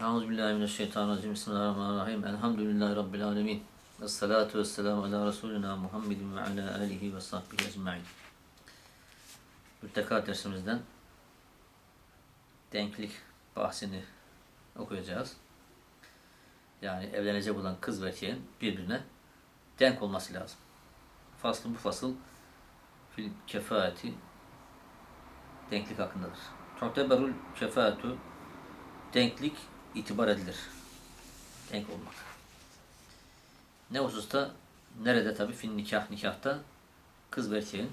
Euzubillahimineşşeytanirracim. Bismillahirrahmanirrahim. Elhamdülillahi Rabbil alemin. Ve salatu ve selamu ala Resulina Muhammedin ve ala alihi ve sahbihi ecma'in. Mütteka dersimizden denklik bahsini okuyacağız. Yani evlenecek olan kız ve erkeğin birbirine denk olması lazım. Faslın bu fasıl fil kefaati denklik hakkındadır. Tu'teberul kefaatu denklik itibar edilir. Denk olmak. Ne hususta? Nerede tabi? Fin nikah, nikahta kız ve erkeğin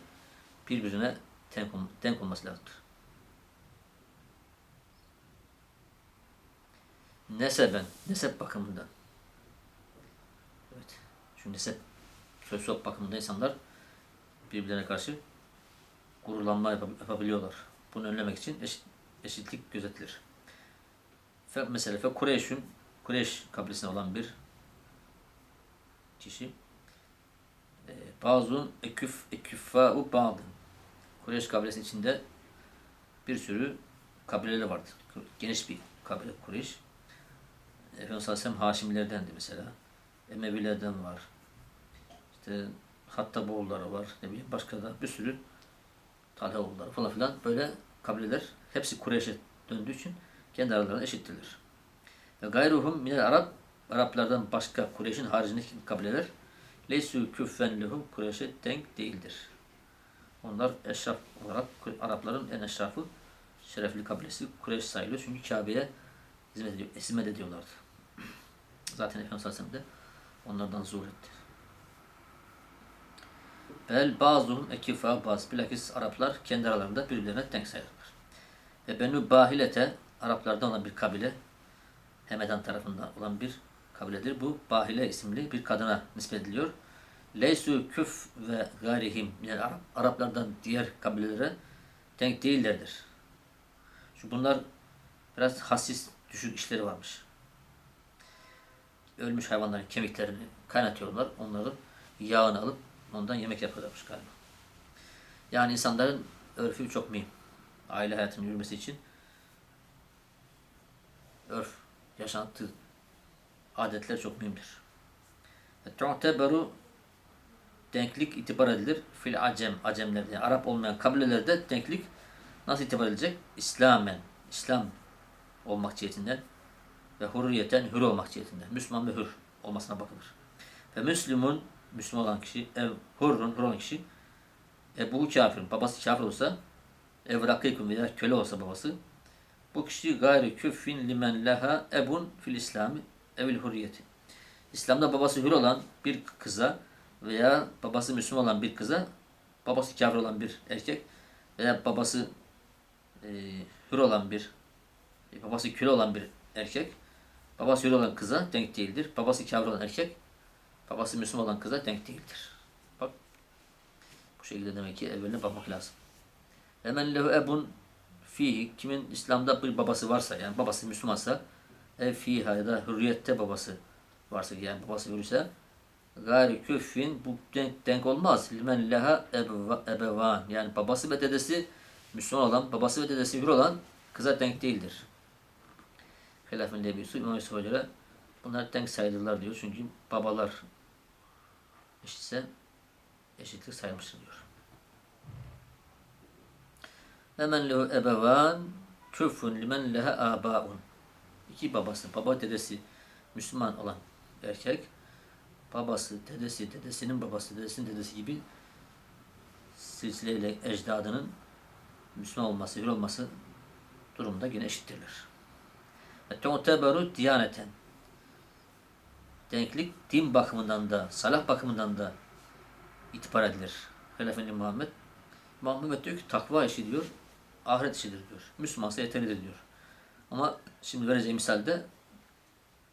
birbirine denk, denk olması lazımdır. Neseben, nesep bakımından. Evet. Çünkü nesep, sosyal bakımında insanlar birbirlerine karşı gururlanma yapab- yapabiliyorlar. Bunu önlemek için eşit, eşitlik gözetilir. Mesela fe Kureyş'ün Kureyş kabilesine olan bir kişi e, bazı eküf eküffâ'u ba'dın Kureyş kabilesi içinde bir sürü kabileler vardı. Geniş bir kabile Kureyş. Efendimiz sallallahu aleyhi ve sellem Haşimilerdendi mesela. Emevilerden var. İşte Hattaboğulları var. Ne bileyim başka da bir sürü Talhaoğulları falan filan böyle kabileler hepsi Kureyş'e döndüğü için kendi aralarında eşittiler. Ve gayruhum minel Arap Araplardan başka Kureyş'in haricindeki kabileler leysu küffen lehum Kureyş'e denk değildir. Onlar eşraf olarak Arapların en eşrafı şerefli kabilesi Kureyş sayılıyor. Çünkü Kabe'ye hizmet, ediyor, hizmet ediyorlardı. Zaten Efendimiz sallallahu aleyhi ve sellem de onlardan zuhur etti. Bel bazıhum ekifa bazı bilakis Araplar kendi aralarında birbirlerine denk sayılırlar. Ve Benu Bahilete Araplardan olan bir kabile Hemedan tarafından olan bir kabiledir. Bu Bahile isimli bir kadına nispet ediliyor. Leysu küf ve garihim yani Arap, Araplardan diğer kabilelere denk değillerdir. Çünkü bunlar biraz hassiz düşük işleri varmış. Ölmüş hayvanların kemiklerini kaynatıyorlar. Onların yağını alıp ondan yemek yapıyorlarmış galiba. Yani insanların örfü çok mühim. Aile hayatının yürümesi için örf, yaşantı, adetler çok mühimdir. Tu'teberu denklik itibar edilir. Fil acem, acemlerde, yani Arap olmayan kabilelerde denklik nasıl itibar edilecek? İslamen, İslam olmak cihetinden ve hurriyeten hür olmak cihetinden. Müslüman ve hür olmasına bakılır. Ve Müslümun, Müslüman olan kişi, ev hurrun, hür olan kişi, ebu kafir, babası kafir olsa, ev rakikun veya köle olsa babası, bu kişi gayri küffin limen leha ebun fil İslami evil hurriyeti. İslam'da babası hür olan bir kıza veya babası Müslüman olan bir kıza, babası kafir olan bir erkek veya babası e, hür olan bir, e, babası köle olan bir erkek, babası hür olan kıza denk değildir. Babası kafir olan erkek, babası Müslüman olan kıza denk değildir. Bak, bu şekilde demek ki evveline bakmak lazım. Hemen lehu ebun fihi kimin İslam'da bir babası varsa yani babası Müslümansa ev fiha ya da hürriyette babası varsa yani babası hürse gayri küffin bu denk, denk olmaz. Limen leha ebeva- ebevan yani babası ve dedesi Müslüman olan babası ve dedesi hür olan kıza denk değildir. Hilafın Lebi Yusuf İmam Yusuf'a göre bunlar denk sayılırlar diyor. Çünkü babalar eşitse eşitlik sayılmıştır diyor. Hemen lehu ebevan küfün limen lehe abaun. İki babası, baba dedesi Müslüman olan erkek, babası, dedesi, dedesinin babası, dedesinin dedesi gibi silsileyle ecdadının Müslüman olması, hür olması durumda yine eşittirler. Ve tu'teberu diyaneten. Denklik din bakımından da, salah bakımından da itibar edilir. Efendi Muhammed. Muhammed diyor ki takva işi diyor, ahiret işidir diyor. Müslümansa yeterlidir diyor. Ama şimdi vereceğim misalde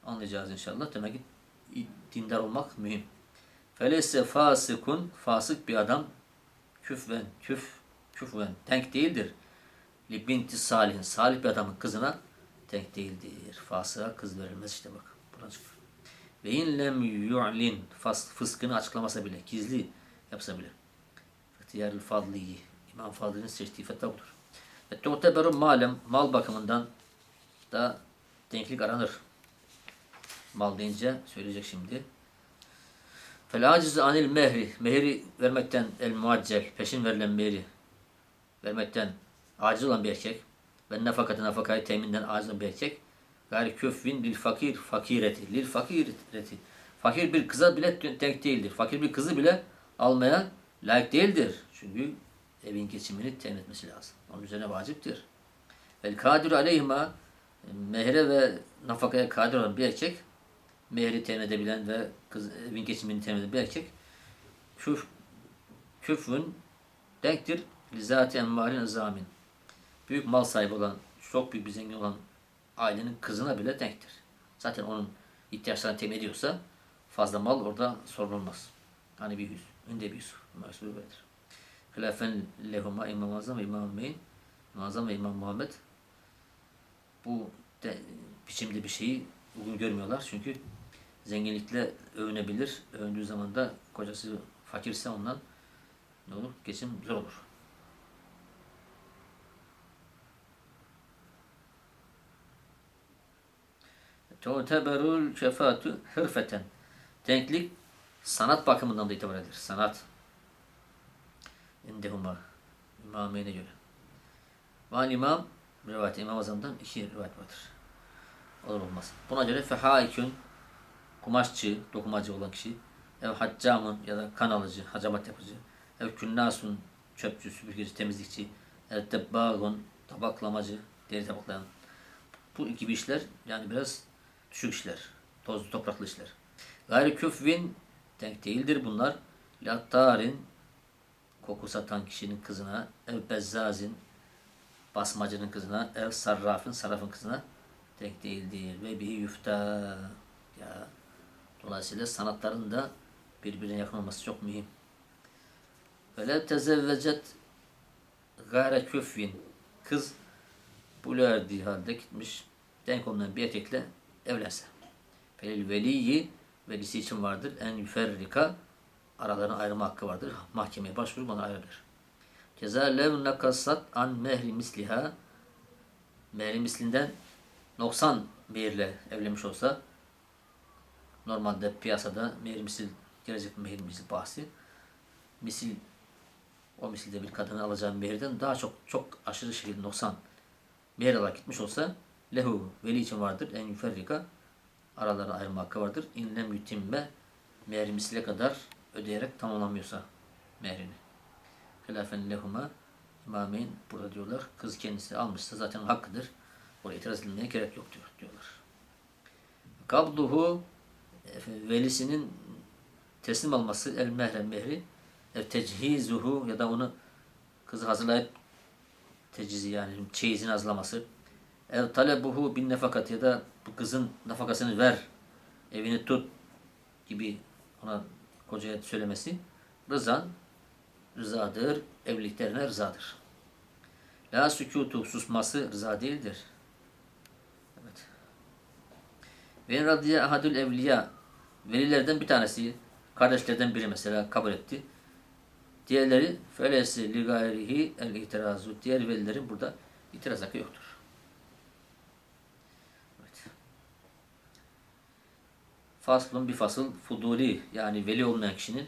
anlayacağız inşallah. Demek ki dindar olmak mühim. Feleyse fasıkun, fasık bir adam küfven, küf, küfven denk değildir. Li binti salihin, salih bir adamın kızına denk değildir. Fasığa kız verilmez işte bak. Buradan çıkıyor. Ve in lem yu'lin, fıskını açıklamasa bile, gizli yapsa bile. İhtiyarül fadliyi, İmam Fadıl'ın seçtiği fetva budur. Ve tu'teberu malem, mal bakımından da denklik aranır. Mal deyince söyleyecek şimdi. Fel acizu anil mehri. Mehri vermekten el muaccel. Peşin verilen mehri vermekten aciz olan bir erkek ve nefakatı nafakayı teminden aciz olan bir erkek gayri köfvin lil fakir fakireti. Lil fakireti. Fakir bir kıza bile denk değildir. Fakir bir kızı bile almaya layık değildir. Çünkü evin geçimini temin etmesi lazım. Onun üzerine vaciptir. Vel kadir aleyhima mehre ve nafakaya kadir olan bir erkek mehri temin edebilen ve kız, evin geçimini temin eden bir erkek küf, küfün denktir lizati emvalin zamin. Büyük mal sahibi olan, çok büyük bir zengin olan ailenin kızına bile denktir. Zaten onun ihtiyaçlarını temin ediyorsa fazla mal orada sorun olmaz. Hani bir yüz, önde bir yüz. Mesul böyledir. Hilafen lehuma İmam Azam ve İmam Meyn, İmam Azam ve İmam Muhammed bu de, biçimde bir şeyi bugün görmüyorlar. Çünkü zenginlikle övünebilir. Övündüğü zaman da kocası fakirse ondan ne olur? Geçim zor olur. Tu'teberul şefatu hırfeten. Denklik sanat bakımından da itibar edilir. Sanat. İndehuma. İmameyne göre. Van imam rivayet İmam Azam'dan iki rivayet vardır. Olur olmaz. Buna göre fehaikün kumaşçı, dokumacı olan kişi ev haccamun ya da kan alıcı, hacamat yapıcı ev künnasun çöpçü, süpürgeci, temizlikçi ev tebbagun tabaklamacı, deri tabaklayan bu gibi işler yani biraz düşük işler. Tozlu topraklı işler. Gayri küfvin denk değildir bunlar. Lattarin koku satan kişinin kızına, ev bezzazin basmacının kızına, ev sarrafın sarrafın kızına denk değildir. Ve bir yufta ya dolayısıyla sanatların da birbirine yakın olması çok mühim. Ve tezevvecet gayre küfvin kız buluğa erdiği halde gitmiş denk olmayan bir erkekle evlense. Felil veliyi velisi için vardır. En yüferrika aralarını ayırma hakkı vardır. Mahkemeye başvurup bana ayrılır. Keza lev nakasat an mehri misliha mehri mislinden 90 mehirle evlenmiş olsa normalde piyasada mehir misil gelecek mehir misil bahsi misil o misilde bir kadının alacağı mehirden daha çok çok aşırı şekilde 90 mehir alarak gitmiş olsa lehu veli için vardır en yüferrika aralarını ayırma hakkı vardır. İnlem yütimme mehir misile kadar ödeyerek tamamlamıyorsa mehrini. Hilafen lehuma imameyn burada diyorlar. Kız kendisi almışsa zaten hakkıdır. Oraya itiraz edilmeye gerek yok diyor, diyorlar. Kabduhu velisinin teslim alması el mehrem mehri ev techizuhu ya da onu kızı hazırlayıp tecizi yani çeyizini hazırlaması ev talebuhu bin nefakat ya da bu kızın nafakasını ver evini tut gibi ona kocaya söylemesi rızan rızadır. Evliliklerine rızadır. La sükutu susması rıza değildir. Evet. Ve radiye ahadül evliya velilerden bir tanesi kardeşlerden biri mesela kabul etti. Diğerleri felesi li gayrihi el itirazu. Diğer velilerin burada itiraz hakkı yoktur. Evet. Faslun bir fasıl fuduli yani veli olmayan kişinin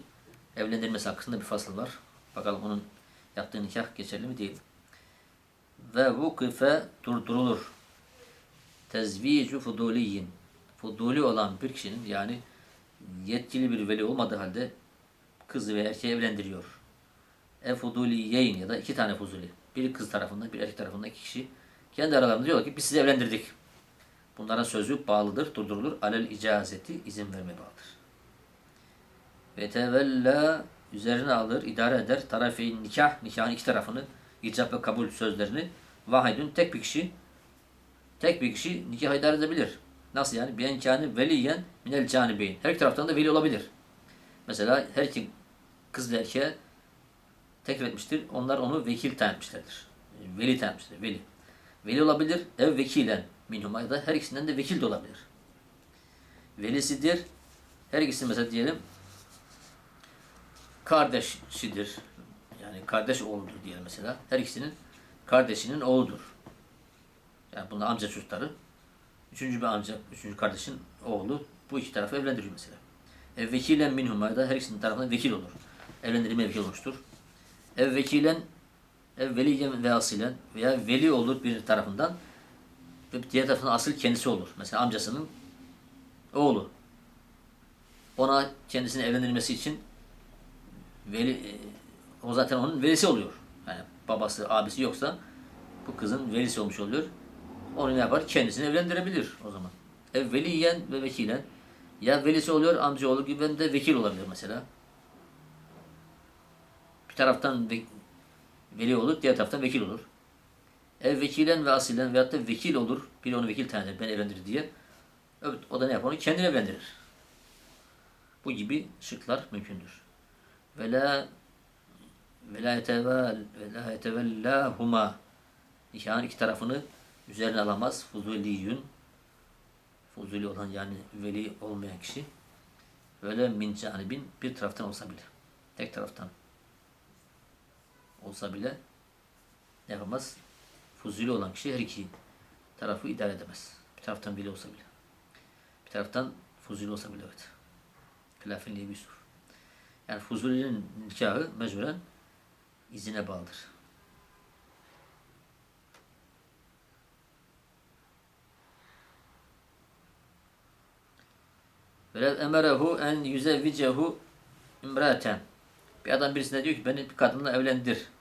evlendirilmesi hakkında bir fasıl var. Bakalım onun yaptığı nikah geçerli mi değil. Ve vukife durdurulur. Tezvicu fuduliyin. Fuduli olan bir kişinin yani yetkili bir veli olmadığı halde kızı ve erkeği evlendiriyor. E fuduliyeyn ya da iki tane fuzuli. Biri kız tarafından, bir erkek tarafından iki kişi. Kendi aralarında diyorlar ki biz sizi evlendirdik. Bunların sözü bağlıdır, durdurulur. Alel icazeti izin verme bağlıdır. Ve tevella üzerine alır, idare eder. Tarafeyn nikah, nikahın iki tarafını, icap ve kabul sözlerini vahidün tek bir kişi tek bir kişi nikah idare edebilir. Nasıl yani? Bir enkâni veliyen minel canibeyn. Her iki taraftan da veli olabilir. Mesela her iki kız ve erkeğe tekrar etmiştir. Onlar onu vekil tayin etmişlerdir. Veli tayin etmiştir. Veli. Veli olabilir. Ev vekilen minhuma ya da her ikisinden de vekil de olabilir. Velisidir. Her ikisi mesela diyelim kardeşidir. Yani kardeş oğludur diyelim mesela. Her ikisinin kardeşinin oğludur. Yani bunlar amca çocukları. üçüncü bir amca, üçüncü kardeşin oğlu bu iki tarafı evlendiriyor mesela. Ev vekilen minhuma da her ikisinin tarafından vekil olur. Evlendirme vekil olmuştur. Ev vekilen ev veliyen ve asilen veya veli olur bir tarafından diğer tarafından asıl kendisi olur. Mesela amcasının oğlu. Ona kendisini evlendirmesi için veli e, o zaten onun velisi oluyor. Yani babası, abisi yoksa bu kızın velisi olmuş oluyor. Onu ne yapar? Kendisini evlendirebilir o zaman. Ev veliyen ve vekilen. Ya velisi oluyor amcaoğlu gibi de vekil olabilir mesela. Bir taraftan ve- veli olur, diğer taraftan vekil olur. Ev vekilen ve asilen veyahut da vekil olur. Biri onu vekil taneder, ben evlendir diye. Evet, o da ne yapar? Onu kendini evlendirir. Bu gibi şıklar mümkündür. Ve la ve la yetevel ve la yetevellahuma iki tarafını üzerine alamaz. Fuzuliyün Fuzuli olan yani veli olmayan kişi böyle min canibin bir taraftan olsa bile tek taraftan olsa bile ne yapamaz? Fuzuli olan kişi her iki tarafı idare edemez. Bir taraftan bile olsa bile. Bir taraftan fuzuli olsa bile evet. Hilafin liye Yusuf. Yani Fuzuli'nin nikahı mecburen izine bağlıdır. Velev emerehu en yüzevvicehu imraten. Bir adam birisine diyor ki beni bir kadınla evlendir.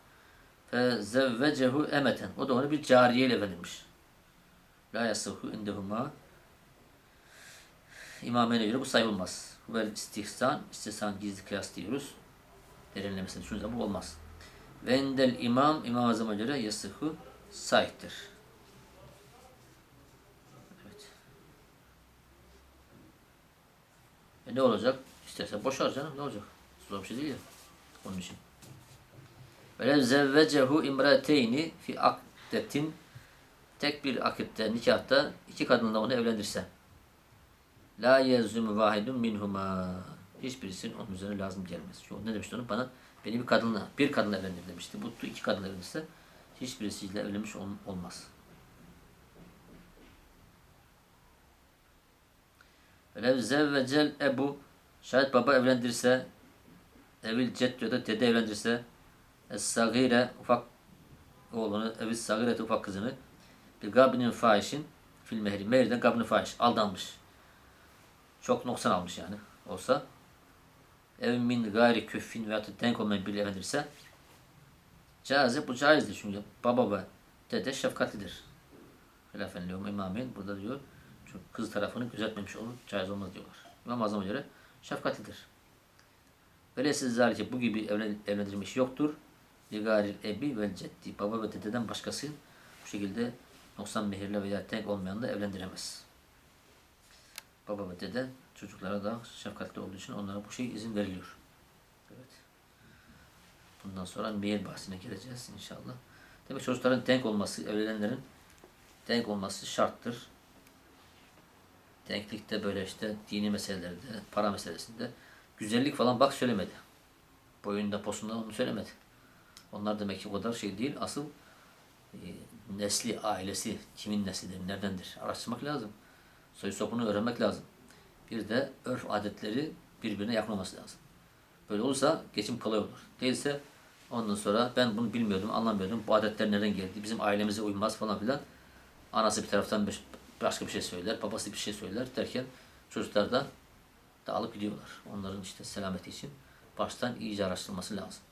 Fe zevvecehu emeten. O da onu bir cariyeyle evlenmiş. La yasıhu indehuma. İmamene göre bu sayılmaz. Vel istihsan, istihsan gizli kıyas diyoruz. Derinlemesine zaman bu olmaz. Ve indel imam, İmam Azam'a göre yasıhu sahiptir. Evet. E ne olacak? İsterse boşar canım ne olacak? Zor bir şey değil ya. Onun için. Velev zevvecehu imrateyni fi akdetin tek bir akitte, nikahta iki kadınla onu evlendirse. La yezzumu vahidun minhuma. Hiçbirisinin onun üzerine lazım gelmez. Şu ne demişti onu? Bana beni bir kadınla, bir kadınla evlendir demişti. Bu iki kadınla evlenirse hiçbirisiyle evlenmiş ol- olmaz. Velev zevvecel ebu şayet baba evlendirse evil ceddu ya da dede evlendirse es-sagire ufak oğlunu evil sagirete ufak kızını bir gabinin fahişin fil mehri mehirden gabını fahiş aldanmış. Çok noksan almış yani olsa ev min gayri küffin da denk olmayan biriyle evlendirse caize bu caizdir çünkü baba ve dede şefkatlidir. Hilafen lehum imamin burada diyor çünkü kız tarafını gözetmemiş olur caiz olmaz diyorlar. İmam Azam'a göre şefkatlidir. Velesiz zalike bu gibi evlen, evlendirilmiş yoktur. Ligaril ebi vel ceddi. Baba ve dededen başkası bu şekilde noksan mehirle veya denk olmayanla evlendiremez. Baba ve dede çocuklara da şefkatli olduğu için onlara bu şey izin veriliyor. Evet. Bundan sonra mehir bahsine geleceğiz inşallah. Demek çocukların denk olması, evlenenlerin denk olması şarttır. Denklikte böyle işte dini meselelerde, para meselesinde güzellik falan bak söylemedi. Boyunda posunda onu söylemedi. Onlar demek ki o kadar şey değil. Asıl e, nesli, ailesi, kimin neslidir, neredendir araştırmak lazım. Soy sopunu öğrenmek lazım. Bir de örf adetleri birbirine yakın olması lazım. Böyle olursa geçim kolay olur. Değilse ondan sonra ben bunu bilmiyordum, anlamıyordum. Bu adetler nereden geldi? Bizim ailemize uymaz falan filan. Anası bir taraftan baş- başka bir şey söyler, babası bir şey söyler derken çocuklar da dağılıp gidiyorlar. Onların işte selameti için baştan iyice araştırılması lazım.